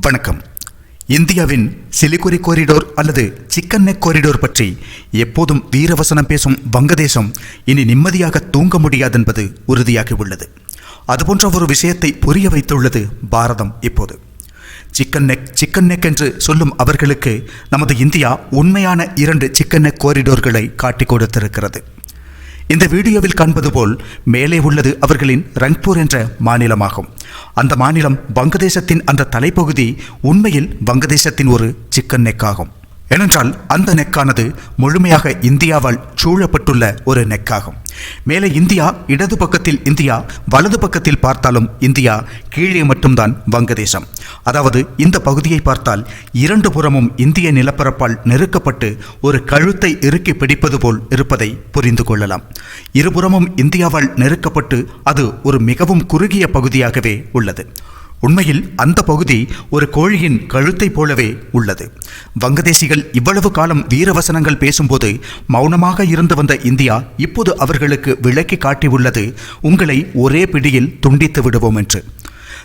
வணக்கம். இந்தியாவின் சிலிகுரி கோரிடோர் அல்லது சிக்கன் நெக் கோரிடோர் பற்றி எப்போதும் வீரவசனம் பேசும் வங்கதேசம் இனி நிம்மதியாக தூங்க முடியாதென்பது உறுதியாகி உள்ளது அதுபோன்ற ஒரு விஷயத்தை புரிய வைத்துள்ளது பாரதம் இப்போது. சிக்கன் நெக் சிக்கன் நெக் என்று சொல்லும் அவர்களுக்கு நமது இந்தியா உண்மையான இரண்டு சிக்கன் நெக் கோரிடோர்களை காட்டிக் கொடுத்திருக்கிறது. இந்த வீடியோவில் காண்பது போல் மேலே உள்ளது அவர்களின் ரங்பூர் என்ற மாநிலமாகும். அந்த மாநிலம் வங்கதேசத்தின் அந்த தலைப்பகுதி உண்மையில் வங்கதேசத்தின் ஒரு சிக்கன் நெக் ஆகும். ஏனென்றால் அந்த நெக்கானது முழுமையாக இந்தியாவால் சூழப்பட்டுள்ள ஒரு நெக்காகும். மேலே இந்தியா இடது பக்கத்தில் இந்தியா வலது பக்கத்தில் பார்த்தாலும் இந்தியா கீழே மட்டும்தான் வங்கதேசம். அதாவது இந்த பகுதியை பார்த்தால் இரண்டு புறமும் இந்திய நிலப்பரப்பால் நெருக்கப்பட்டு ஒரு கழுத்தை இறுக்கி பிடிப்பது போல் இருப்பதை புரிந்து கொள்ளலாம். இருபுறமும் இந்தியாவால் நெருக்கப்பட்டு அது ஒரு மிகவும் குறுகிய பகுதியாகவே உள்ளது. உண்மையில் அந்த பகுதி ஒரு கோழியின் கழுத்தை போலவே உள்ளது. வங்கதேசிகள் இவ்வளவு காலம் வீரவசனங்கள் பேசும்போது மௌனமாக இருந்து வந்த இந்தியா இப்போது அவர்களுக்கு விளக்கி காட்டியுள்ளது உங்களை ஒரே பிடியில் துண்டித்து விடுவோம் என்று.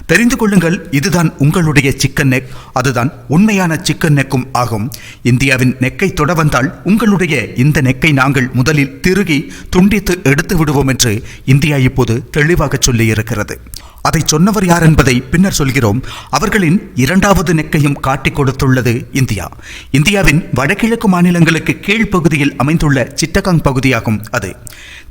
தெரிந்து கொள்ளுங்கள் இதுதான் உங்களுடைய சிக்கன் நெக் அதுதான் உண்மையான சிக்கன் நெக்கும் ஆகும். இந்தியாவின் நெக்கை தொட வந்தால் உங்களுடைய இந்த நெக்கை நாங்கள் முதலில் திருகி துண்டித்து எடுத்து விடுவோம் என்று இந்தியா இப்போது தெளிவாக சொல்லியிருக்கிறது. அதை சொன்னவர் யார் என்பதை பின்னர் சொல்கிறோம். அவர்களின் இரண்டாவது நெக்கையும் காட்டிக் கொடுத்துள்ளது இந்தியா. இந்தியாவின் வடகிழக்கு மாநிலங்களுக்கு கீழ்ப்பகுதியில் அமைந்துள்ள சிட்டகாங் பகுதியாகும் அது.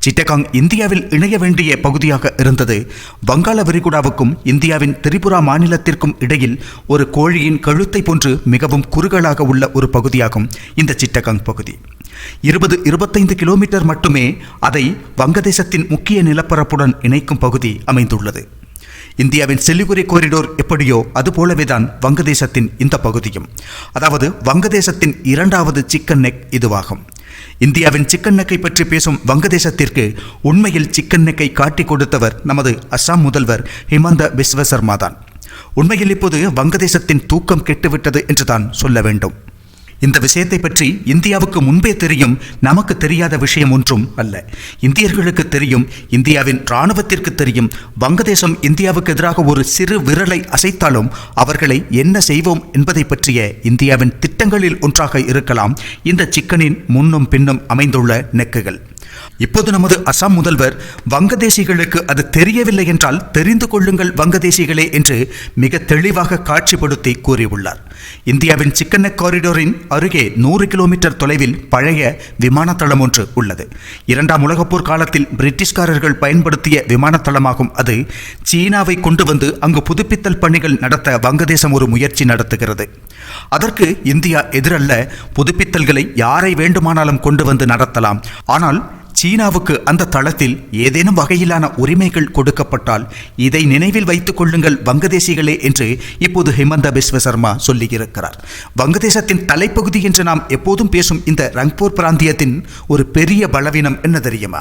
சிட்டகாங் இந்தியாவில் இணைய வேண்டிய பகுதியாக இருந்தது. வங்காள விரிகுடாவுக்கும் இந்தியாவின் திரிபுரா மாநிலத்திற்கும் இடையில் ஒரு கோழியின் கழுத்தை போன்று மிகவும் குறுகலாக உள்ள ஒரு பகுதியாகும் இந்த சிட்டகாங் பகுதி. இருபது இருபத்தைந்து கிலோமீட்டர் மட்டுமே அதை வங்கதேசத்தின் முக்கிய நிலப்பரப்புடன் இணைக்கும் பகுதி அமைந்துள்ளது. இந்தியாவின் சிலிகுரி கோரிடோர் எப்படியோ அதுபோலவேதான் வங்கதேசத்தின் இந்த பகுதியும். அதாவது வங்கதேசத்தின் இரண்டாவது சிக்கன் நெக் இதுவாகும். இந்தியாவின் சிக்கன் நெக்கை பற்றி பேசும் வங்கதேசத்திற்கு உண்மையில் சிக்கன் நெக்கை காட்டிக் கொடுத்தவர் நமது அஸ்ஸாம் முதல்வர் ஹிமந்த விஸ்வசர்மா தான். உண்மையில் இப்போது வங்கதேசத்தின் தூக்கம் கெட்டுவிட்டது என்றுதான் சொல்ல வேண்டும். இந்த விஷயத்தை பற்றி இந்தியாவுக்கு முன்பே தெரியும் நமக்கு தெரியாத விஷயம் ஒன்றும் அல்ல. இந்தியர்களுக்கு தெரியும் இந்தியாவின் இராணுவத்திற்கு தெரியும் வங்கதேசம் இந்தியாவுக்கு எதிராக ஒரு சிறு விரலை அசைத்தாலும் அவர்களை என்ன செய்வோம் என்பதை பற்றிய இந்தியாவின் திட்டங்களில் ஒன்றாக இருக்கலாம் இந்த சிக்கனின் முன்னும் பின்னும் அமைந்துள்ள நெக்குகள். இப்போது நமது அசாம் முதல்வர் வங்கதேசிகளுக்கு அது தெரியவில்லை என்றால் தெரிந்து கொள்ளுங்கள் வங்கதேசிகளே என்று மிக தெளிவாக காட்சிப்படுத்தி கூறியுள்ளார். இந்தியாவின் சிக்கன் காரிடோரின் அருகே நூறு கிலோமீட்டர் தொலைவில் பழைய விமானத்தளம் ஒன்று உள்ளது. இரண்டாம் உலகப்போர் காலத்தில் பிரிட்டிஷ்காரர்கள் பயன்படுத்திய விமானத்தளமாகும் அது சீனாவை கொண்டு வந்து அங்கு புதுப்பித்தல் பணிகள் நடத்த வங்கதேசம் ஒரு முயற்சி நடத்துகிறது. அதற்கு இந்தியா எதிரல்ல புதுப்பித்தல்களை யாரை வேண்டுமானாலும் கொண்டு வந்து நடத்தலாம். ஆனால் சீனாவுக்கு அந்த தளத்தில் ஏதேனும் வகையிலான உரிமைகள் கொடுக்கப்பட்டால் இதை நினைவில் வைத்துக் கொள்ளுங்கள் வங்கதேசிகளே என்று இப்போது ஹிமந்த பிஸ்வ சர்மா சொல்லியிருக்கிறார். வங்கதேசத்தின் தலைப்பகுதி என்று நாம் எப்போதும் பேசும் இந்த ரங்பூர் பிராந்தியத்தின் ஒரு பெரிய பலவீனம் என்ன தெரியுமா?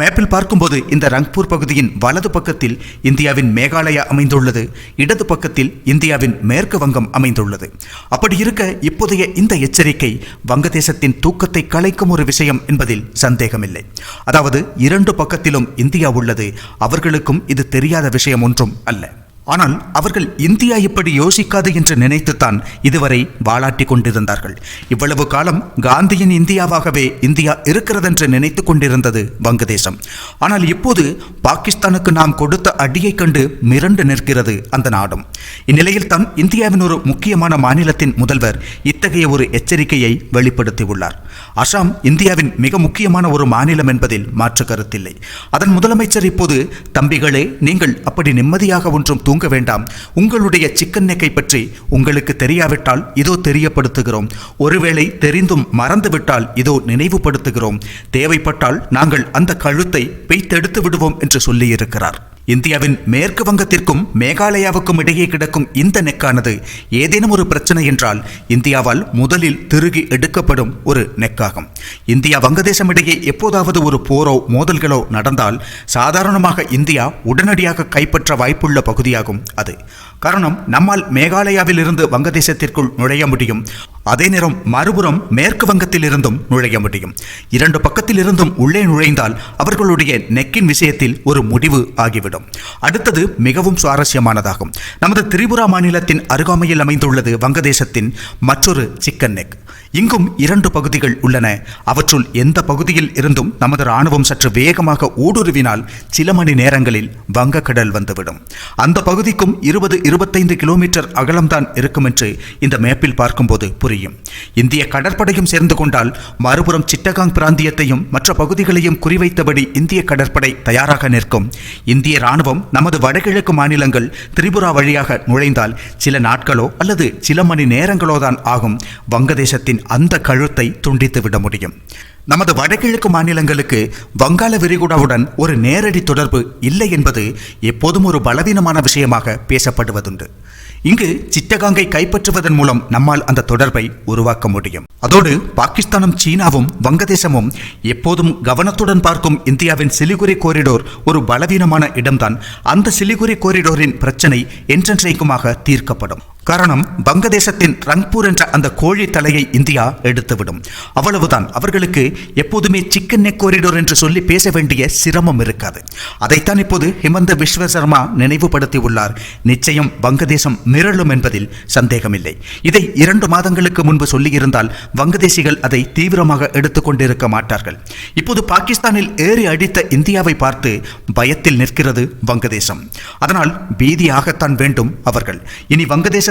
மேப்பில் பார்க்கும்போது இந்த ரங்பூர் பகுதியின் வலது பக்கத்தில் இந்தியாவின் மேகாலயா அமைந்துள்ளது இடது பக்கத்தில் இந்தியாவின் மேற்கு வங்கம் அமைந்துள்ளது. அப்படி இருக்க இப்போதைய இந்த எச்சரிக்கை வங்கதேசத்தின் தூக்கத்தை கலைக்கும் ஒரு விஷயம் என்பதில் சந்தேகமில்லை. அதாவது இரண்டு பக்கத்திலும் இந்தியா உள்ளது. அவர்களுக்கும் இது தெரியாத விஷயம் ஒன்றும் அல்ல. ஆனால் அவர்கள் இந்தியா இப்படி யோசிக்காது என்று நினைத்துத்தான் இதுவரை வாளாட்டி கொண்டிருந்தார்கள். இவ்வளவு காலம் காந்தியின் இந்தியாவாகவே இந்தியா இருக்கிறதென்று நினைத்து கொண்டிருந்தது வங்கதேசம். ஆனால் இப்போது பாகிஸ்தானுக்கு நாம் கொடுத்த அடியை கண்டு மிரண்டு நிற்கிறது அந்த நாடும். இந்நிலையில் தான் இந்தியாவின் ஒரு முக்கியமான மாநிலத்தின் முதல்வர் இத்தகைய ஒரு எச்சரிக்கையை வெளிப்படுத்தியுள்ளார். அசாம் இந்தியாவின் மிக முக்கியமான ஒரு மாநிலம் என்பதில் மாற்று கருத்தில்லை. அதன் முதலமைச்சர் இப்போது தம்பிகளே நீங்கள் அப்படி நிம்மதியாக ஒன்றும் தூங்க வேண்டாம். உங்களுடைய சிக்கன் நெக்கை பற்றி உங்களுக்கு தெரியாவிட்டால் இதோ தெரியப்படுத்துகிறோம். ஒருவேளை தெரிந்தும் மறந்துவிட்டால் இதோ நினைவுபடுத்துகிறோம். தேவைப்பட்டால் நாங்கள் அந்த கழுத்தை பெய்த்தெடுத்து விடுவோம் என்று சொல்லியிருக்கிறார். இந்தியாவின் மேற்கு வங்கத்திற்கும் மேகாலயாவுக்கும் இடையே கிடக்கும் இந்த நெக்கானது ஏதேனும் ஒரு பிரச்சனை என்றால் இந்தியாவால் முதலில் திருகி எடுக்கப்படும் ஒரு நெக்காகும். இந்தியா வங்கதேசம் இடையே எப்போதாவது ஒரு போரோ மோதல்களோ நடந்தால் சாதாரணமாக இந்தியா உடனடியாக கைப்பற்ற வாய்ப்புள்ள பகுதியாகும் அது. காரணம் நம்மால் மேகாலயாவிலிருந்து வங்கதேசத்திற்குள் நுழைய முடியும். அதே நேரம் மறுபுறம் மேற்கு வங்கத்தில் இருந்தும் நுழைய முடியும். இரண்டு பக்கத்தில் இருந்தும் உள்ளே நுழைந்தால் அவர்களுடைய நெக்கின் விஷயத்தில் ஒரு முடிவு ஆகிவிடும். அடுத்தது மிகவும் சுவாரஸ்யமானதாகும். நமது திரிபுரா மாநிலத்தின் அருகாமையில் அமைந்துள்ளது வங்கதேசத்தின் மற்றொரு சிக்கன் நெக் இங்கும் இரண்டு பகுதிகள் உள்ளன. அவற்றுள் எந்த பகுதியில் இருந்தும் நமது ராணுவம் சற்று வேகமாக ஊடுருவினால் சில மணி நேரங்களில் வங்கக்கடல் வந்துவிடும். அந்த பகுதிக்கும் இருபது இருபத்தைந்து கிலோமீட்டர் அகலம்தான் இருக்கும் என்று இந்த மேப்பில் பார்க்கும்போது புரியும் இந்திய கடற்படையும் சேர்ந்து கொண்டால் மறுபுறம் சிட்டகாங் பிராந்தியத்தையும் மற்ற பகுதிகளையும் குறிவைத்தபடி இந்திய கடற்படை தயாராக நிற்கும். இந்திய ராணுவம் நமது வடகிழக்கு மாநிலங்கள் திரிபுரா வழியாக நுழைந்தால் சில நாட்களோ அல்லது சில மணி நேரங்களோ தான் ஆகும் வங்கதேசத்தின் அந்த கழுத்தை துண்டித்து விட முடியும். நமது வடகிழக்கு மாநிலங்களுக்கு வங்காள விரிகுடாவுடன் ஒரு நேரடி தொடர்பு இல்லை என்பது எப்போதும் ஒரு பலவீனமான விஷயமாக பேசப்படுவதுண்டு. இங்கு சிட்டகாங்கை கைப்பற்றுவதன் மூலம் நம்மால் அந்த தொடர்பை உருவாக்க முடியும். அதோடு பாகிஸ்தானும் சீனாவும் வங்கதேசமும் எப்போதும் கவனத்துடன் பார்க்கும் இந்தியாவின் சிலிகுரி கோரிடோர் ஒரு பலவீனமான இடம்தான். அந்த சிலிகுரி கோரிடோரின் பிரச்சனை என்றென்றைக்குமாக தீர்க்கப்படும். காரணம் வங்கதேசத்தின் ரங்பூர் என்ற அந்த கோழி தலையை இந்தியா எடுத்துவிடும். அவ்வளவுதான். அவர்களுக்கு எப்போதுமே சிக்கன் நெக் கோரிடோர் என்று சொல்லி பேச வேண்டிய சிரமம் இருக்காது. அதைத்தான் இப்போது ஹிமந்த விஸ்வ சர்மா நினைவுபடுத்தி உள்ளார் நிச்சயம் வங்கதேசம் மிரளும் என்பதில் சந்தேகமில்லை. இதை இரண்டு மாதங்களுக்கு முன்பு சொல்லியிருந்தால் வங்கதேசிகள் அதை தீவிரமாக எடுத்துக்கொண்டிருக்க மாட்டார்கள். இப்போது பாகிஸ்தானில் ஏறி அடித்த இந்தியாவை பார்த்து பயத்தில் நிற்கிறது வங்கதேசம். அதனால் பீதியாகத்தான் வேண்டும் அவர்கள். இனி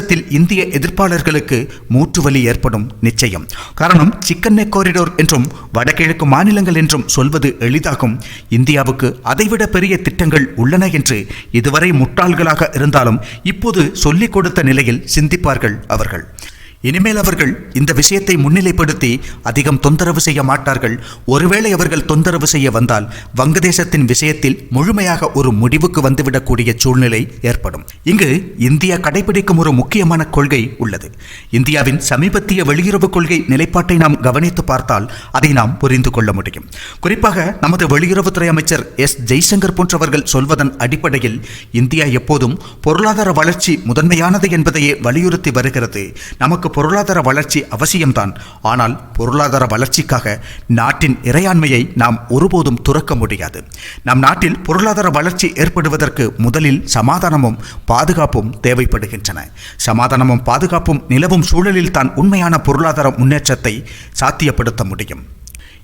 வங்கதேசத்தில் இந்திய எதிர்ப்பாளர்களுக்கு மூட்டு வலி ஏற்படும் நிச்சயம். காரணம் சிக்கன் கோரிடோர் என்றும் வடகிழக்கு மாநிலங்கள் என்றும் சொல்வது எளிதாகும். இந்தியாவுக்கு அதைவிட பெரிய திட்டங்கள் உள்ளன என்று இதுவரை முட்டாள்களாக இருந்தாலும் இப்போது சொல்லிக் கொடுத்த நிலையில் சிந்திப்பார்கள் அவர்கள். இனிமேல் அவர்கள் இந்த விஷயத்தை முன்னிலைப்படுத்தி அதிகம் தொந்தரவு செய்ய மாட்டார்கள். ஒருவேளை அவர்கள் தொந்தரவு செய்ய வந்தால் வங்கதேசத்தின் விஷயத்தில் முழுமையாக ஒரு முடிவுக்கு வந்துவிடக்கூடிய சூழ்நிலை ஏற்படும். இங்கு இந்தியா கடைபிடிக்கும் ஒரு முக்கியமான கொள்கை உள்ளது. இந்தியாவின் சமீபத்திய வெளியுறவு கொள்கை நிலைப்பாட்டை நாம் கவனித்து பார்த்தால் அதை நாம் புரிந்து கொள்ள முடியும். குறிப்பாக நமது வெளியுறவுத்துறை அமைச்சர் எஸ். ஜெய்சங்கர் போன்றவர்கள் சொல்வதன் அடிப்படையில் இந்தியா எப்போதும் பொருளாதார வளர்ச்சி முதன்மையானது என்பதையே வலியுறுத்தி வருகிறது. நமக்கு பொருளாதார வளர்ச்சி அவசியம்தான். ஆனால் பொருளாதார வளர்ச்சிக்காக நாட்டின் இறையாண்மையை நாம் ஒருபோதும் துறக்க முடியாது. நம் நாட்டில் பொருளாதார வளர்ச்சி ஏற்படுவதற்கு முதலில் சமாதானமும் பாதுகாப்பும் தேவைப்படுகின்றன. சமாதானமும் பாதுகாப்பும் நிலவும் சூழலில் தான் உண்மையான பொருளாதார முன்னேற்றத்தை சாத்தியப்படுத்த முடியும்.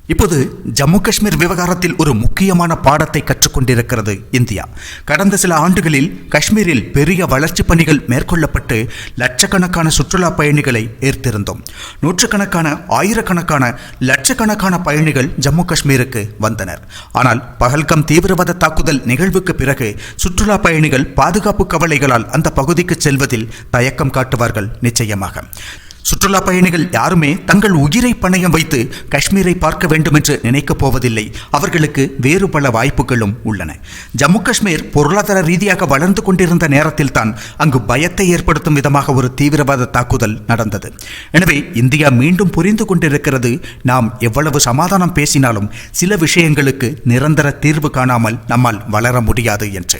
இப்போது ஜம்மு காஷ்மீர் விவகாரத்தில் ஒரு முக்கியமான பாடத்தை கற்றுக்கொண்டிருக்கிறது இந்தியா. கடந்த சில ஆண்டுகளில் காஷ்மீரில் பெரிய வளர்ச்சிப் பணிகள் மேற்கொள்ளப்பட்டு லட்சக்கணக்கான சுற்றுலா பயணிகளை ஈர்த்திருந்தோம். நூற்றுக்கணக்கான ஆயிரக்கணக்கான லட்சக்கணக்கான பயணிகள் ஜம்மு காஷ்மீருக்கு வந்தனர். ஆனால் பகல்கம் தீவிரவாத தாக்குதல் நிகழ்வுக்கு பிறகு சுற்றுலா பயணிகள் பாதுகாப்பு கவலைகளால் அந்த பகுதிக்கு செல்வதில் தயக்கம் காட்டுவார்கள் நிச்சயமாக. சுற்றுலா பயணிகள் யாருமே தங்கள் உயிரை பணயம் வைத்து காஷ்மீரை பார்க்க வேண்டும் என்று நினைக்கப் போவதில்லை. அவர்களுக்கு வேறு பல வாய்ப்புகளும் உள்ளன. ஜம்மு காஷ்மீர் பொருளாதார ரீதியாக வளர்ந்து கொண்டிருந்த நேரத்தில் தான் அங்கு பயத்தை ஏற்படுத்தும் விதமாக ஒரு தீவிரவாத தாக்குதல் நடந்தது. எனவே இந்தியா மீண்டும் புரிந்து கொண்டிருக்கிறது நாம் எவ்வளவு சமாதானம் பேசினாலும் சில விஷயங்களுக்கு நிரந்தர தீர்வு காணாமல் நம்மால் வளர முடியாது என்று.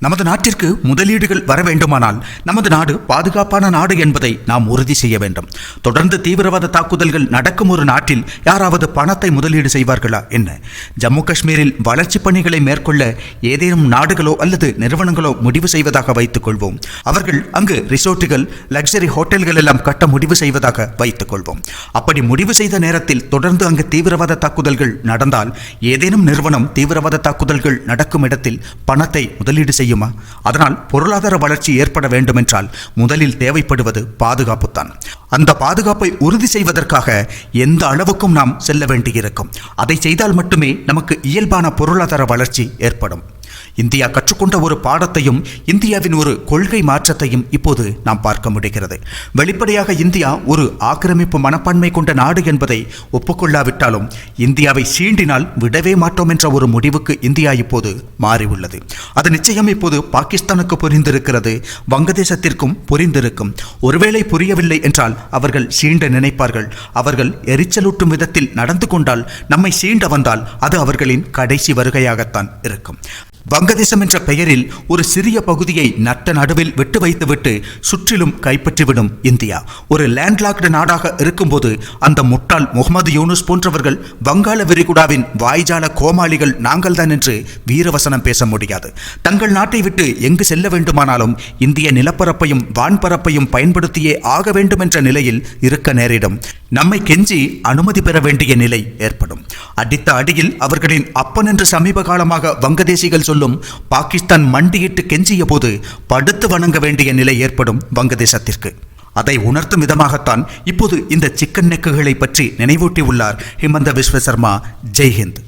நமது நாட்டிற்கு முதலீடுகள் வர வேண்டுமானால் நமது நாடு பாதுகாப்பான நாடு என்பதை நாம் உறுதி செய்ய வேண்டும். தொடர்ந்து தீவிரவாத தாக்குதல்கள் நடக்கும் ஒரு நாட்டில் யாராவது பணத்தை முதலீடு செய்வார்களா என்ன? ஜம்மு காஷ்மீரில் வளர்ச்சிப் பணிகளை மேற்கொள்ள ஏதேனும் நாடுகளோ அல்லது நிறுவனங்களோ முடிவு செய்வதாக வைத்துக் கொள்வோம். அவர்கள் அங்கு ரிசோர்ட்டுகள் லக்ஸரி ஹோட்டல்கள் எல்லாம் கட்ட முடிவு செய்வதாக வைத்துக் கொள்வோம். அப்படி முடிவு செய்த நேரத்தில் தொடர்ந்து அங்கு தீவிரவாத தாக்குதல்கள் நடந்தால் ஏதேனும் நிறுவனம் தீவிரவாத தாக்குதல்கள் நடக்கும் இடத்தில் பணத்தை முதலீடு செய்ய செய்யுமா? அதனால் பொருளாதார வளர்ச்சி ஏற்பட வேண்டுமென்றால் முதலில் தேவைப்படுவது பாதுகாப்புத்தான் அந்த பாதுகாப்பை உறுதி செய்வதற்காக எந்த அளவுக்கும் நாம் செல்ல வேண்டியிருக்கும். அதை செய்தால் மட்டுமே நமக்கு இயல்பான பொருளாதார வளர்ச்சி ஏற்படும். இந்தியா கற்றுக்கொண்ட ஒரு பாடத்தையும் இந்தியாவின் ஒரு கொள்கை மாற்றத்தையும் இப்போது நாம் பார்க்க முடிகிறது. வெளிப்படையாக இந்தியா ஒரு ஆக்கிரமிப்பு மனப்பான்மை கொண்ட நாடு என்பதை ஒப்புக்கொள்ளாவிட்டாலும் இந்தியாவை சீண்டினால் விடவே மாட்டோம் என்ற ஒரு முடிவுக்கு இந்தியா இப்போது மாறியுள்ளது. அது நிச்சயம் இப்போது பாகிஸ்தானுக்கு புரிந்திருக்கிறது வங்கதேசத்திற்கும் புரிந்திருக்கும். ஒருவேளை புரியவில்லை என்றால் அவர்கள் சீண்ட நினைப்பார்கள். அவர்கள் எரிச்சலூட்டும் விதத்தில் நடந்து கொண்டால் நம்மை சீண்ட வந்தால் அது அவர்களின் கடைசி வருகையாகத்தான் இருக்கும். வங்கதேசம் என்ற பெயரில் ஒரு சிறிய பகுதியை நட்ட நடுவில் விட்டு வைத்துவிட்டு சுற்றிலும் கைப்பற்றிவிடும் இந்தியா. ஒரு லேண்ட்லாக்டு நாடாக இருக்கும்போது அந்த முட்டாள் முகமது யூனுஸ் போன்றவர்கள் வங்காள விரிகுடாவின் வாய்ஜால கோமாளிகள் நாங்கள்தான் என்று வீரவசனம் பேச முடியாது. தங்கள் நாட்டை விட்டு எங்கு செல்ல வேண்டுமானாலும் இந்திய நிலப்பரப்பையும் வான்பரப்பையும் பயன்படுத்தியே ஆக வேண்டும் என்ற நிலையில் இருக்க நேரிடும். நம்மை கெஞ்சி அனுமதி பெற வேண்டிய நிலை ஏற்படும். அடித்த அடியில் அவர்களின் அப்பன் என்று சமீப காலமாக வங்கதேசிகள் சொல்லும் பாகிஸ்தான் மண்டியிட்டு கெஞ்சிய போது படுத்து வணங்க வேண்டிய நிலை ஏற்படும் வங்கதேசத்திற்கு. அதை உணர்த்தும் விதமாகத்தான் இப்போது இந்த சிக்கன் நெக்குகளை பற்றி நினைவூட்டியுள்ளார் ஹிமந்த விஸ்வ சர்மா. ஜெய்ஹிந்த்.